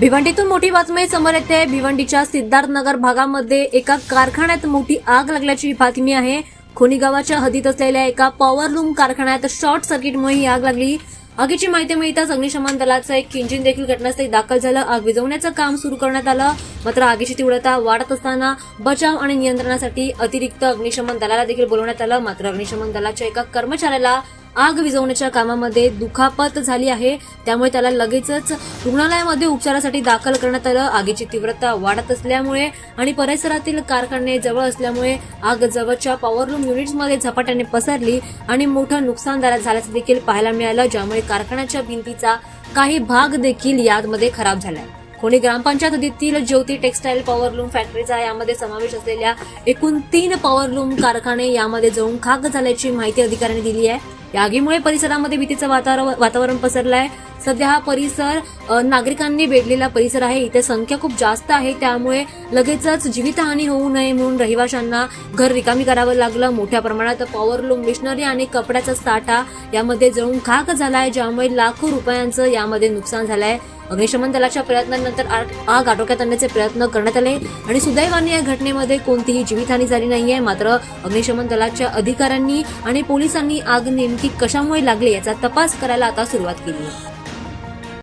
भिवंडीतून मोठी बातमी समोर येते. भिवंडीच्या सिद्धार्थनगर भागामध्ये एका कारखान्यात मोठी आग लागल्याची बातमी आहे. खोनी गावाच्या हद्दीत असलेल्या एका पॉवर लूम कारखान्यात शॉर्ट सर्किटमुळे ही आग लागली. आगीची माहिती मिळताच अग्निशमन दलाचं एक इंजिन देखील घटनास्थळी दाखल झालं. आग विझवण्याचं काम सुरू करण्यात आलं. मात्र आगीची तीव्रता वाढत असताना बचाव आणि नियंत्रणासाठी अतिरिक्त अग्निशमन दलाला देखील बोलवण्यात आलं. मात्र अग्निशमन दलाच्या एका कर्मचाऱ्याला आग विझवण्याच्या कामामध्ये दुखापत झाली आहे. त्यामुळे त्याला लगेचच रुग्णालयामध्ये उपचारासाठी दाखल करण्यात आलं. आगीची तीव्रता वाढत असल्यामुळे आणि परिसरातील कारखाने जवळ असल्यामुळे आग जवळच्या पॉवरलूम युनिट्समध्ये झपाट्याने पसरली आणि मोठं नुकसान झाल्याचं देखील पाहायला मिळालं. ज्यामुळे कारखान्याच्या भिंतीचा काही भाग देखील यादमध्ये खराब झालाय. कोणी ग्रामपंचायत हद्दीतील ज्योती टेक्सटाईल पॉवरलूम फॅक्टरीचा यामध्ये समावेश असलेल्या एकूण तीन पॉवरलूम कारखाने यामध्ये जळून खाक झाल्याची माहिती अधिकाऱ्यांनी दिली आहे. या आगीमुळे परिसरामध्ये भीतीचं वातावरण वातावरण पसरलं आहे सध्या हा परिसर नागरिकांनी वेढलेला परिसर आहे. इथे संख्या खूप जास्त आहे. त्यामुळे लगेचच जीवितहानी होऊ नये म्हणून रहिवाशांना घर रिकामी करावं लागलं. मोठ्या प्रमाणात पॉवरलूम मिशनरी आणि कपड्याचा साठा यामध्ये जळून खाक आहे ज्यामुळे लाखो रुपयांचं यामध्ये नुकसान झालं आहे अग्निशमन दलाच्या प्रयत्नांनंतर आग आग आटोक्यात आणण्याचे प्रयत्न करण्यात आले आणि सुदैवाने या घटनेमध्ये कोणतीही जीवितहानी झाली नाहीये मात्र अग्निशमन दलाच्या अधिकाऱ्यांनी आणि पोलिसांनी आग नेमकी कशामुळे लागली याचा तपास करायला आता सुरुवात केली आहे.